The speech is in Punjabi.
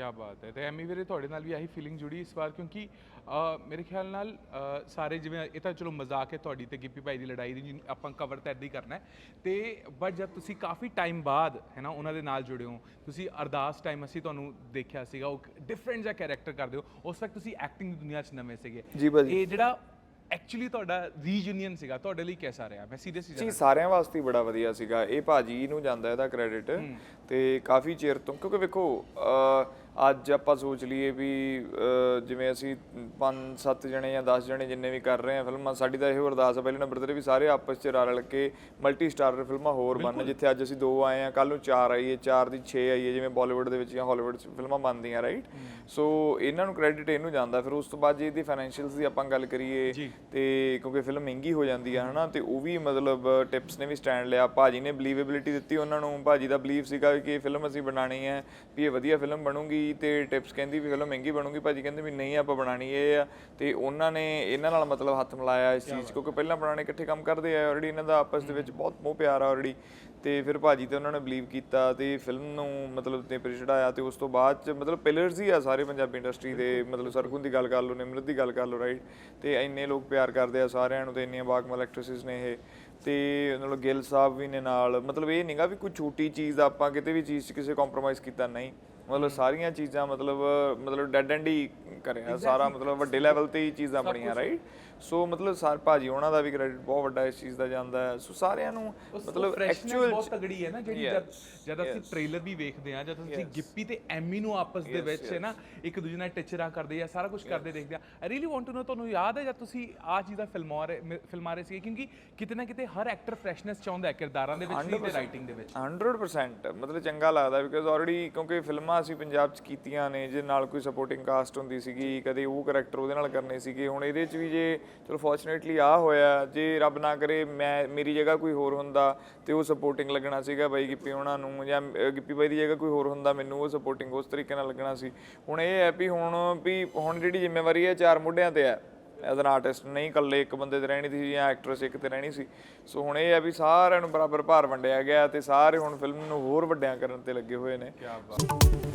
ਕੀ ਬਾਤ ਹੈ। ਤੇ ਐਮੀ ਵੀਰੇ ਤੁਹਾਡੇ ਨਾਲ ਵੀ ਆਹੀ ਫੀਲਿੰਗ ਜੁੜੀ ਇਸ ਵਾਰ ਕਿਉਂਕਿ ਮੇਰੇ ਖਿਆਲ ਨਾਲ ਸਾਰੇ ਜਿਵੇਂ ਇਹ ਤਾਂ ਚਲੋ ਮਜ਼ਾਕ ਹੈ ਤੁਹਾਡੀ ਤੇ ਗਿੱਪੀ ਭਾਈ ਦੀ ਲੜਾਈ ਦੀ ਆਪਾਂ ਕਵਰ ਤਾਂ ਏਦਾਂ ਹੀ ਕਰਨਾ ਹੈ। ਤੇ ਬਟ ਜਦ ਤੁਸੀਂ ਕਾਫੀ ਟਾਈਮ ਬਾਅਦ ਹੈ ਨਾ ਉਹਨਾਂ ਦੇ ਨਾਲ ਜੁੜੇ ਹੋ ਤੁਸੀਂ ਅਰਦਾਸ ਟਾਈਮ ਅਸੀਂ ਤੁਹਾਨੂੰ ਦੇਖਿਆ ਸੀਗਾ ਉਹ ਡਿਫਰੈਂਟ ਜਿਹਾ ਕੈਰੈਕਟਰ ਕਰਦੇ ਹੋ। ਉਸ ਵਕਤ ਤੁਸੀਂ ਐਕਟਿੰਗ ਦੀ ਦੁਨੀਆ 'ਚ ਨਵੇਂ ਸੀਗੇ। ਜੀ। ਇਹ ਜਿਹੜਾ ਐਕਚੁਅਲੀ ਤੁਹਾਡਾ ਰੀਯੂਨੀਅਨ ਸੀਗਾ ਤੁਹਾਡੇ ਲਈ ਕਿਹਦਾ ਰਿਹਾ? ਮੈਂ ਸੀਰੀਅਸਲੀ ਜੀ ਸਾਰਿਆਂ ਵਾਸਤੇ ਹੀ ਬੜਾ ਵਧੀਆ ਸੀਗਾ। ਇਹ ਭਾਜੀ ਨੂੰ ਜਾਂਦਾ ਇਹਦਾ ਕ੍ਰੈਡਿਟ ਤੇ ਕਾਫੀ ਚਿਰ ਤੋਂ ਕਿਉਂਕਿ ਵੇਖੋ ਅੱਜ ਆਪਾਂ ਸੋਚ ਲਈਏ ਵੀ ਜਿਵੇਂ ਅਸੀਂ 5-7 ਜਣੇ ਜਾਂ 10 ਜਣੇ ਜਿੰਨੇ ਵੀ ਕਰ ਰਹੇ ਆ ਫਿਲਮਾਂ ਸਾਡੀ ਤਾਂ ਇਹੋ ਅਰਦਾਸ ਆ ਪਹਿਲੇ ਨੰਬਰ ਤੇ ਵੀ ਸਾਰੇ ਆਪਸ ਚ ਰਲ ਰਲ ਕੇ ਮਲਟੀ ਸਟਾਰਰ ਫਿਲਮਾਂ ਹੋਰ ਬਣਨ ਜਿੱਥੇ ਅੱਜ ਅਸੀਂ ਦੋ ਆਏ ਆ ਕੱਲ ਨੂੰ ਚਾਰ ਆਈਏ ਚਾਰ ਦੀ 6 ਆਈਏ ਜਿਵੇਂ ਬਾਲੀਵੁੱਡ ਦੇ ਵਿੱਚ ਜਾਂ ਹਾਲੀਵੁੱਡ ਚ ਫਿਲਮਾਂ ਬਣਦੀਆਂ ਰਾਈਟ ਸੋ ਇਹਨਾਂ ਨੂੰ ਕ੍ਰੈਡਿਟ ਇਹਨੂੰ ਜਾਂਦਾ ਫਿਰ ਉਸ ਤੋਂ ਬਾਅਦ ਜੇ ਇਹਦੀ ਫਾਈਨੈਂਸ਼ੀਅਲਸ ਦੀ ਆਪਾਂ ਗੱਲ ਕਰੀਏ ਤੇ ਕਿਉਂਕਿ ਫਿਲਮ ਮਹਿੰਗੀ ਹੋ ਜਾਂਦੀ ਆ ਹਨਾ ਤੇ ਉਹ ਵੀ ਮਤਲਬ ਟਿਪਸ ਨੇ ਵੀ ਸਟੈਂਡ ਲਿਆ ਭਾਜੀ ਨੇ ਬਲੀਵੇਬਿਲਿਟੀ ਦਿੱਤੀ ਉਹਨਾਂ ਨੂੰ ਭਾਜੀ ਦਾ ਬਲੀਫ ਸੀਗਾ ਕਿ ਇਹ ਫਿਲਮ ਅਸੀਂ ਬਣਾਣੀ ਹੈ ਵੀ ਇਹ ਵਧੀਆ ਫਿਲਮ ਬਣੂਗੀ ਤੇ ਟਿਪਸ ਕਹਿੰਦੀ ਵੀ ਫਿਲਮ ਮਹਿੰਗੀ ਬਣੂਗੀ ਭਾਜੀ ਕਹਿੰਦੇ ਵੀ ਨਹੀਂ ਆਪਾਂ ਬਣਾਣੀ ਇਹ ਆ। ਤੇ ਉਹਨਾਂ ਨੇ ਇਹਨਾਂ ਨਾਲ ਮਤਲਬ ਹੱਥ ਮਿਲਾਇਆ ਇਸ ਚੀਜ਼ 'ਚ, ਕਿਉਂਕਿ ਪਹਿਲਾਂ ਬਣਾਣੇ ਇਕੱਠੇ ਕੰਮ ਕਰਦੇ ਆ ਆਲਰੇਡੀ ਇਹਨਾਂ ਦਾ ਆਪਸ ਦੇ ਵਿੱਚ ਬਹੁਤ ਮੋਹ ਪਿਆਰ ਆ ਆਲਰੇਡੀ ਤੇ ਫਿਰ ਭਾਜੀ ਤੇ ਉਹਨਾਂ ਨੇ ਬਲੀਵ ਕੀਤਾ ਤੇ ਫਿਲਮ ਨੂੰ ਮਤਲਬ ਤੇ ਪਰ ਚੜਾਇਆ ਤੇ ਉਸ ਤੋਂ ਬਾਅਦ ਚ ਮਤਲਬ ਪਿਲਰਸ ਹੀ ਆ ਸਾਰੇ ਪੰਜਾਬੀ ਇੰਡਸਟਰੀ ਦੇ ਮਤਲਬ ਸਰਗੁਣ ਦੀ ਗੱਲ ਕਰ ਲਓ ਨਿਮਰਤ ਦੀ ਗੱਲ ਕਰ ਲਓ ਰਾਈਟ ਤੇ ਇੰਨੇ ਲੋਕ ਪਿਆਰ ਕਰਦੇ ਆ ਸਾਰਿਆਂ ਨੂੰ ਤੇ ਇੰਨੀਆਂ ਬਾਕਮਲ ਐਕਟ੍ਰੈਸਸ ਨੇ ਇਹ। ਤੇ ਉਹਨਾਂ ਗਿੱਲ ਸਾਹਿਬ ਵੀ ਨੇ ਨਾਲ ਮਤਲਬ ਇਹ ਨਹੀਂਗਾ ਵੀ ਕੋਈ ਛੋਟੀ ਚੀਜ਼ ਆਪਾਂ ਕਿਤੇ ਵੀ ਚੀਜ਼ 'ਚ ਕਿਸੇ ਕੰਪਰੋਮਾਈਜ਼ ਕੀਤਾ ਨਹੀਂ। ਮਤਲਬ ਸਾਰੀਆਂ ਚੀਜ਼ਾਂ ਮਤਲਬ ਮਤਲਬ ਡੈਡ ਐਂਡ ਹੀ ਕਰਿਆ। ਸਾਰਾ ਮਤਲਬ ਵੱਡੇ ਲੈਵਲ ਤੇ ਹੀ ਚੀਜ਼ਾਂ ਬਣੀਆਂ ਰਾਈਟ ਸੋ ਮਤਲਬ ਸਾਰ ਭਾਜੀ ਉਹਨਾਂ ਦਾ ਵੀ ਕ੍ਰੈਡਿਟ ਬਹੁਤ ਵੱਡਾ ਇਸ ਚੀਜ਼ ਦਾ ਜਾਂਦਾ ਹੈ। ਸੋ ਸਾਰਿਆਂ ਨੂੰ ਮਤਲਬ ਐਕਚੁਅਲ ਬਹੁਤ ਤਗੜੀ ਹੈ ਨਾ ਜਿਹੜੀ ਜਦ ਜਦ ਅਸੀਂ ਟ੍ਰੇਲਰ ਵੀ ਵੇਖਦੇ ਆ ਜਦ ਅਸੀਂ ਗਿੱਪੀ ਤੇ ਐਮੀ ਨੂੰ ਆਪਸ ਦੇ ਵਿੱਚ ਹੈ ਨਾ ਇੱਕ ਦੂਜੇ ਨਾਲ ਟਿਚਰਾਂ ਕਰਦੇ ਆ ਸਾਰਾ ਕੁਝ ਕਰਦੇ ਦੇਖਦੇ ਆ I really want to know ਤੁਹਾਨੂੰ ਯਾਦ ਹੈ ਜਦ ਤੁਸੀਂ ਆ ਚੀਜ਼ਾਂ ਫਿਲਮਾ ਫਿਲਮਾ ਰਹੇ ਸੀ ਕਿਉਂਕਿ ਕਿਤੇ ਨਾ ਕਿਤੇ ਹਰ ਐਕਟਰ ਫਰੈਸ਼ਨੈਸ ਚਾਹੁੰਦਾ ਹੈ ਕਿਰਦਾਰਾਂ ਦੇ ਵਿੱਚ ਵੀ ਤੇ ਰਾਈਟਿੰਗ ਦੇ ਵਿੱਚ। 100% ਮਤਲਬ ਚੰਗਾ ਲੱਗਦਾ ਬਿਕਾਜ਼ ਆਲਰੇਡੀ ਕਿਉਂਕਿ ਫਿਲਮਾਂ ਅਸੀਂ ਪੰਜਾਬ 'ਚ ਕੀਤੀਆਂ ਨੇ ਜੇ ਨਾਲ ਕੋਈ ਸਪੋਰਟਿੰਗ ਕਾਸਟ ਹੁੰਦੀ ਸੀਗੀ ਕਦੇ ਉਹ ਕੈਰੈਕਟਰ ਉਹਦੇ ਨਾਲ ਕਰਨੇ ਸੀਗੇ। ਹੁਣ ਇਹਦੇ 'ਚ ਵੀ ਜੇ ਚਲੋ ਫੋਰਚੂਨੇਟਲੀ ਆ ਹੋਇਆ, ਜੇ ਰੱਬ ਨਾ ਕਰੇ ਮੈਂ, ਮੇਰੀ ਜਗ੍ਹਾ ਕੋਈ ਹੋਰ ਹੁੰਦਾ ਤੇ ਉਹ ਸਪੋਰਟਿੰਗ ਲੱਗਣਾ ਸੀਗਾ ਬਾਈ ਗਿੱਪੀ ਉਹਨਾਂ ਨੂੰ, ਜਾਂ ਗਿੱਪੀ ਬਾਈ ਦੀ ਜਗ੍ਹਾ ਕੋਈ ਹੋਰ ਹੁੰਦਾ ਮੈਨੂੰ ਉਹ ਸਪੋਰਟਿੰਗ ਉਸ ਤਰੀਕੇ ਨਾਲ ਲੱਗਣਾ ਸੀ। ਹੁਣ ਇਹ ਹੈ ਵੀ ਹੁਣ ਵੀ ਹੁਣ ਜਿਹੜੀ ਜ਼ਿੰਮੇਵਾਰੀ ਹੈ ਚਾਰ ਮੁੱਢਿਆਂ ਤੇ ਹੈ ਐਜ਼ ਐਨ ਆਰਟਿਸਟ ਨਹੀਂ ਇਕੱਲੇ ਇੱਕ ਬੰਦੇ ਤੇ ਰਹਿਣੀ ਸੀ ਜਾਂ ਐਕਟਰਸ ਇੱਕ ਤੇ ਰਹਿਣੀ ਸੀ। ਸੋ ਹੁਣ ਇਹ ਹੈ ਵੀ ਸਾਰਿਆਂ ਨੂੰ ਬਰਾਬਰ ਭਾਰ ਵੰਡਿਆ ਗਿਆ ਤੇ ਸਾਰੇ ਹੁਣ ਫਿਲਮ ਨੂੰ ਹੋਰ ਵੱਡਿਆਂ ਕਰਨ ਤੇ ਲੱਗੇ ਹੋਏ ਨੇ। ਕੀ ਬਾਤ।